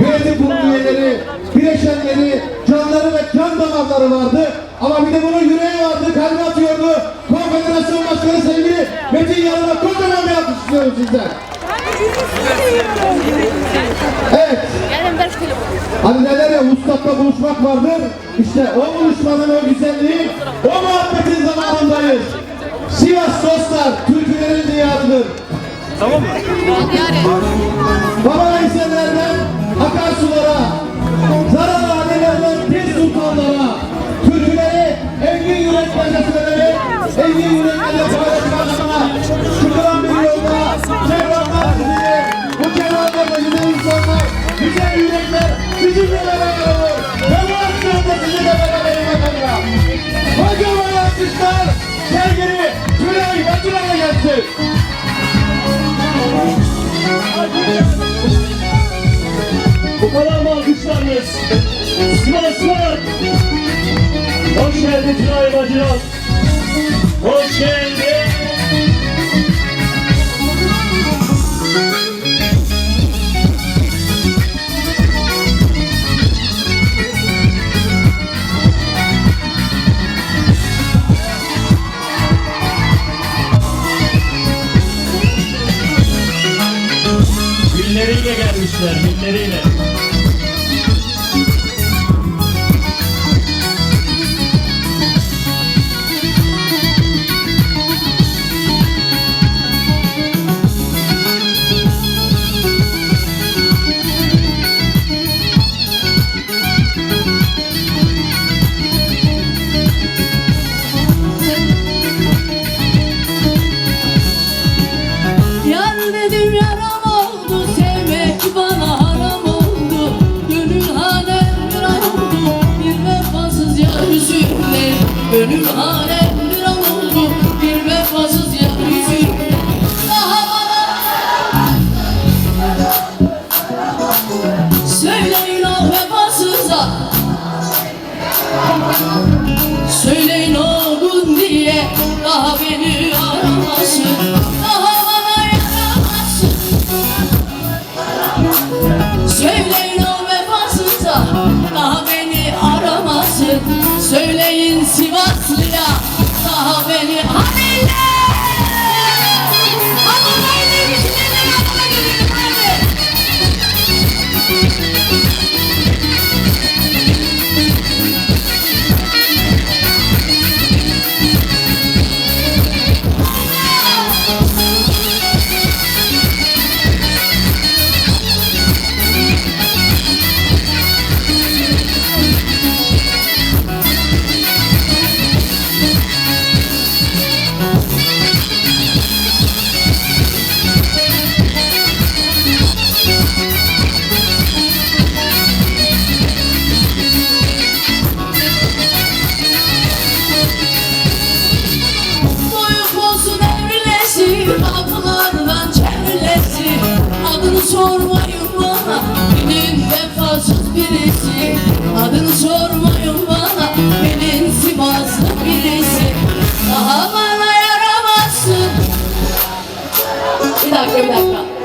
yönetim kurulu üyeleri, bileşenleri, canları ve can damarları vardı. Ama bir de bunun yüreği vardı, kalbi atıyordu. Konfederasyon Başkanı sevgili Metin Yalın'a kocaman bir alkış istiyorum sizden. Evet. Hani derler ya Vuslat'ta buluşmak vardır. İşte o buluşmanın o güzelliği, o muhabbetin zamanındayız. Sivas dostlar, türkülerin diyarıdır. Baba Veysellerden akarsulara, Zararhanelerden Pir Sultanlara, türküleri engin yüreklerle söylemek, engin yüreklerle paylaşmak adına çıkılan bir yolda çevremler sizi, bu kenarda başında insanlar, güzel yürekler sizinle beraber olur. Ve bu aksiyonda sizinle beraber adına. Kocaman alkışlar sevgili Tülay Baturan'a gelsin. Bu kadar mı alkışlarınız? Sıra sıra! Hoş geldin Tülay Bacıran. Hoş geldin. Gönül hanem viran oldu Bir vefasız bana Söyleyin o vefasıza. Söyleyin o diye Daha beni aramasın. Daha bana yaramasın. Söyleyin o vefasıza Daha beni aramasın Daha beni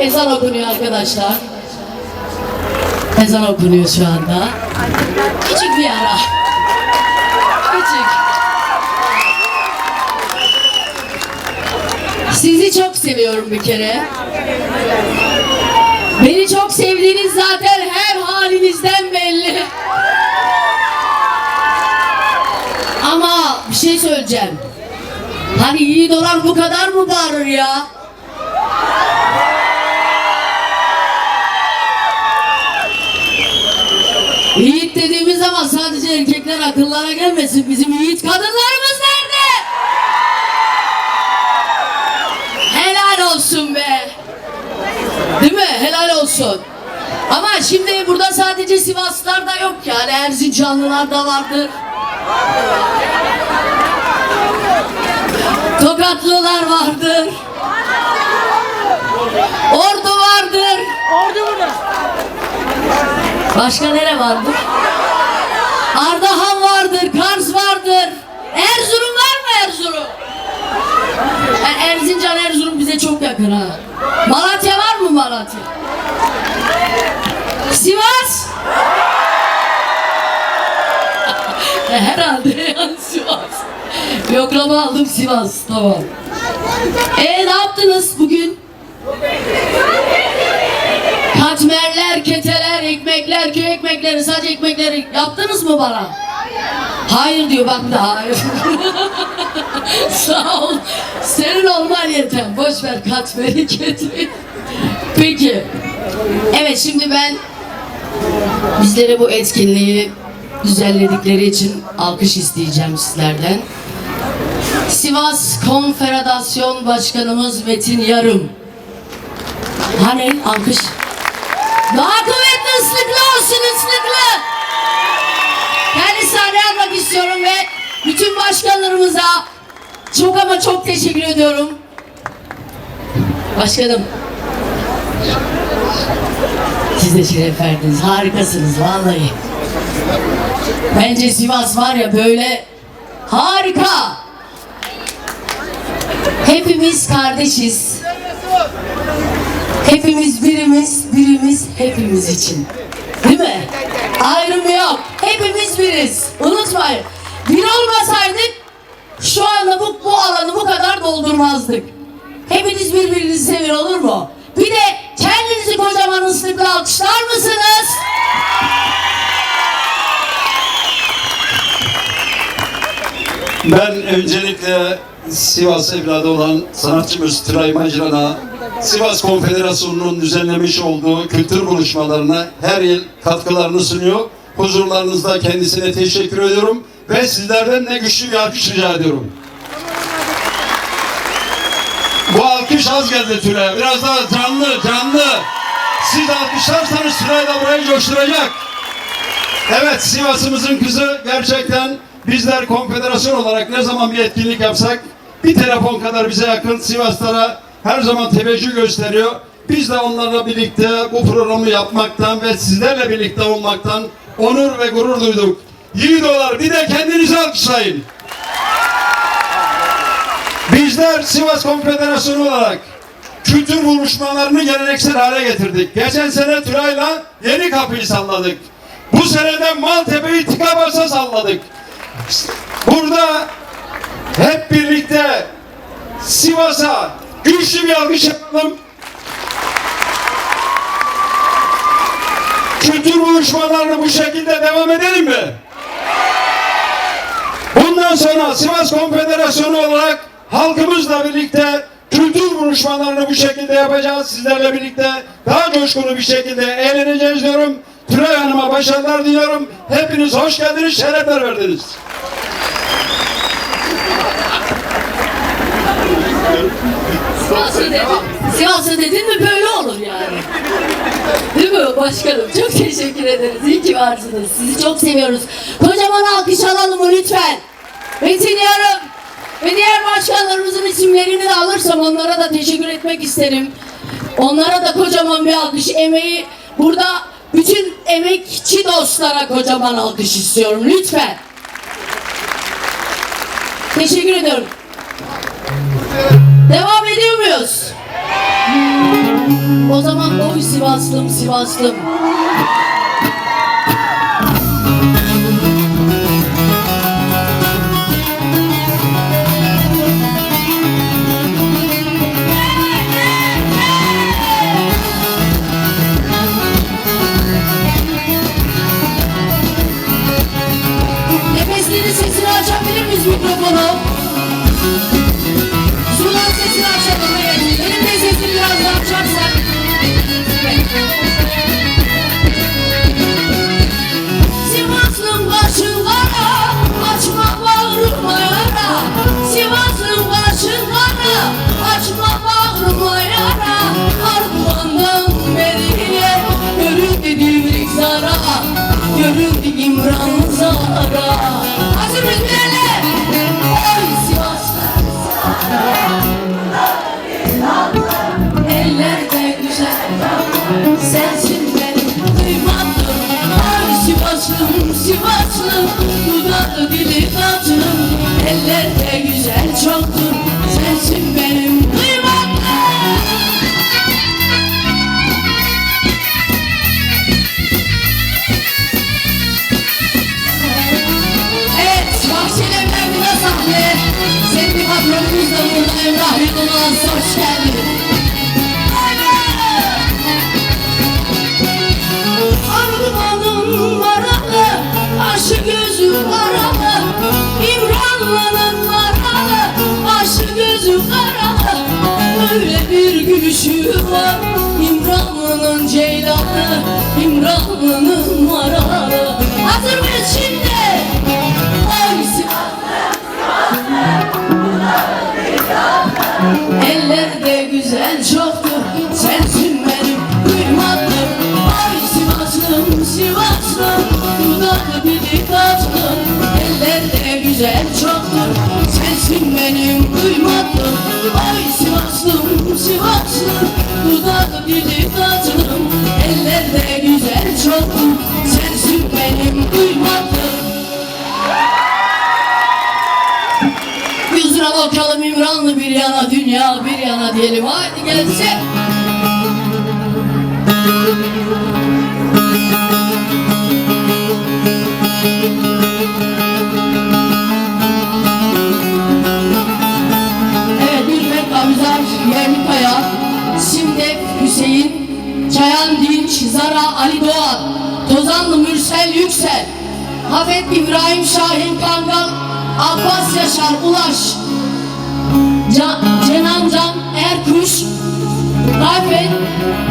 Ezan okunuyor arkadaşlar Ezan okunuyor şu anda Küçük bir ara Küçük Sizi çok seviyorum bir kere. Beni çok sevdiğiniz zaten her halinizden belli. Ama bir şey söyleyeceğim. Hani yiğit olan bu kadar mı bağırır ya? Zaman sadece erkekler akıllara gelmesin. Bizim yiğit kadınlarımız nerede? Helal olsun be. Değil mi? Helal olsun. Ama şimdi burada sadece Sivaslılar da yok yani Erzincanlılar da vardır. Tokatlılar vardır. Ordu vardır. Ordu burada. Başka nere vardır? Ardahan vardır, Kars vardır. Erzurum var mı Erzurum? E, Erzincan, Erzurum bize çok yakın ha. Malatya var mı Malatya? Sivas. Herhalde yani Sivas. Yoklama aldım Sivas. Tamam. E ne yaptınız bugün? Katmerler, keteler, ekmekler, köy ekmekleri, saç ekmekleri yaptınız mı bana? Hayır diyor bak da hayır. Sağ ol. Senin olman yeter. Boş ver katmeri keteri. Peki. Evet şimdi ben bizlere bu etkinliği düzenledikleri için alkış isteyeceğim sizlerden. Sivas Konfederasyon Başkanımız Metin Yarım. Hani alkış? Daha kuvvetli ıslıklı olsun ıslıklı. Kendi sahneye almak istiyorum ve bütün başkanlarımıza çok ama çok teşekkür ediyorum. Başkanım. Siz de şeref verdiniz. Harikasınız vallahi. Bence Sivas var ya böyle harika. Hepimiz kardeşiz. Hepimiz birimiz, birimiz hepimiz için. Değil mi? Ayrım yok. Hepimiz biriz. Unutmayın. Bir olmasaydık şu anda bu, bu alanı bu kadar doldurmazdık. Hepiniz birbirinizi sevin olur mu? Bir de kendinizi kocaman ıslıkla alkışlar mısınız? Ben öncelikle Sivas evladı olan sanatçımız Tülay Maciran'a, Sivas Konfederasyonu'nun düzenlemiş olduğu kültür buluşmalarına her yıl katkılarını sunuyor. Huzurlarınızda kendisine teşekkür ediyorum ve sizlerden de güçlü bir alkış rica ediyorum. Bu alkış az geldi Tülay. Biraz daha canlı, canlı. Siz alkışlarsanız Tülay da burayı coşturacak. Evet Sivas'ımızın kızı gerçekten bizler konfederasyon olarak ne zaman bir etkinlik yapsak bir telefon kadar bize yakın Sivaslara her zaman teveccüh gösteriyor. Biz de onlarla birlikte bu programı yapmaktan ve sizlerle birlikte olmaktan onur ve gurur duyduk. Yiğidolar bir de kendinizi alkışlayın. Bizler Sivas Konfederasyonu olarak kültür buluşmalarını geleneksel hale getirdik. Geçen sene Tülay'la yeni kapıyı salladık. Bu senede Maltepe'yi tıka basa salladık. Burada hep birlikte Sivas'a güçlü bir alkış. Kültür buluşmalarını bu şekilde devam edelim mi? Bundan sonra Sivas Konfederasyonu olarak halkımızla birlikte kültür buluşmalarını bu şekilde yapacağız. Sizlerle birlikte daha coşkulu bir şekilde eğleneceğiz diyorum. Tülay Hanım'a başarılar diliyorum. Hepiniz hoş geldiniz, şerefler verdiniz. Sivas'ı dedin, Sivas'ı dedin mi böyle olur yani. Değil mi başkanım? Çok teşekkür ederiz. İyi ki varsınız. Sizi çok seviyoruz. Kocaman alkış alalım lütfen? Metin Yarım ve diğer başkanlarımızın isimlerini de alırsam onlara da teşekkür etmek isterim. Onlara da kocaman bir alkış. Emeği burada bütün emekçi dostlara kocaman alkış istiyorum. Lütfen. Teşekkür ediyorum. Devam ediyor muyuz? O zaman oy Sivaslım Sivaslım. Zara. Hazır mıyız bilenler? Oy Sivaslar. Ellerde güzel Sensin Dudağı dili tatlım Ellerde güzel çoktur Sensin benim oldunuz hoş geldiniz. Ardumanın varalı, aşı gözü karalı İmranlı'nın varalı, aşı gözü karalı Öyle bir gülüşü var İmranlı'nın ceylanı İmranlı'nın varalı Ellerde güzel çoktur Sensin benim kıymatlım Ay Sivaslım Sivaslım Dudak dili tatlım yana dünya bir yana diyelim haydi gelsin. Evet İlmek Abizar Yerli Kaya Simdek Hüseyin Çayan Dinç Zara Ali Doğan Tozanlı Mürsel Yüksel Hafet İbrahim Şahin Kangal Abbas Yaşar Ulaş Can, Can Erkuş Rafet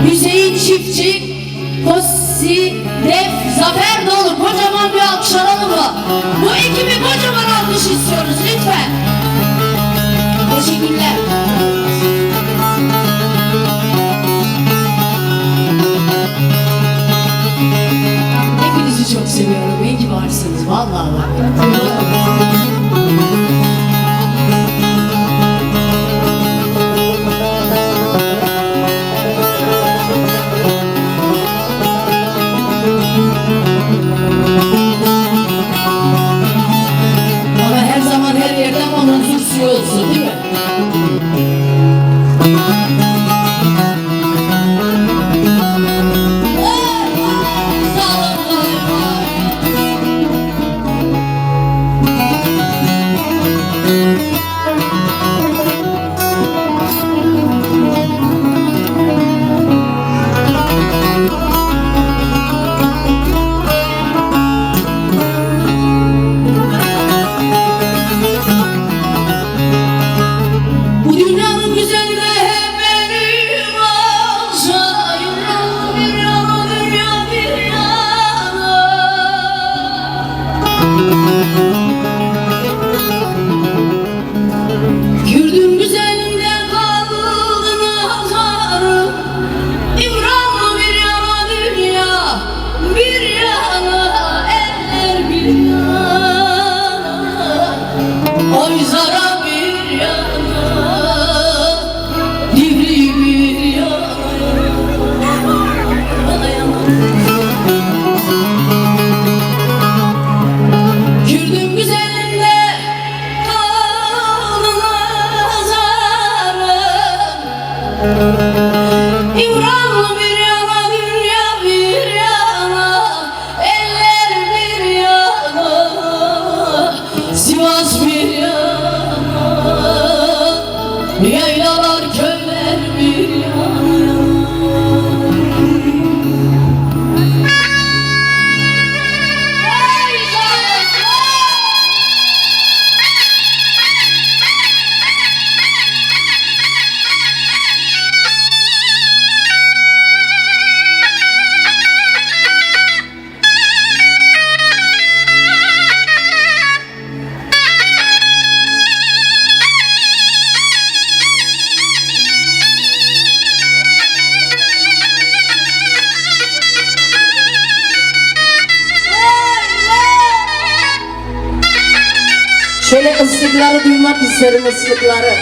Hüseyin Çiftçi Kosi Def Zafer Dolu kocaman bir alkış alalım mı? Bu ekibi kocaman alkış istiyoruz lütfen. Teşekkürler. Hepinizi çok seviyorum. İyi ki varsınız. Vallahi bak. Sivas bir yana Yaylalar Mesir mescitlari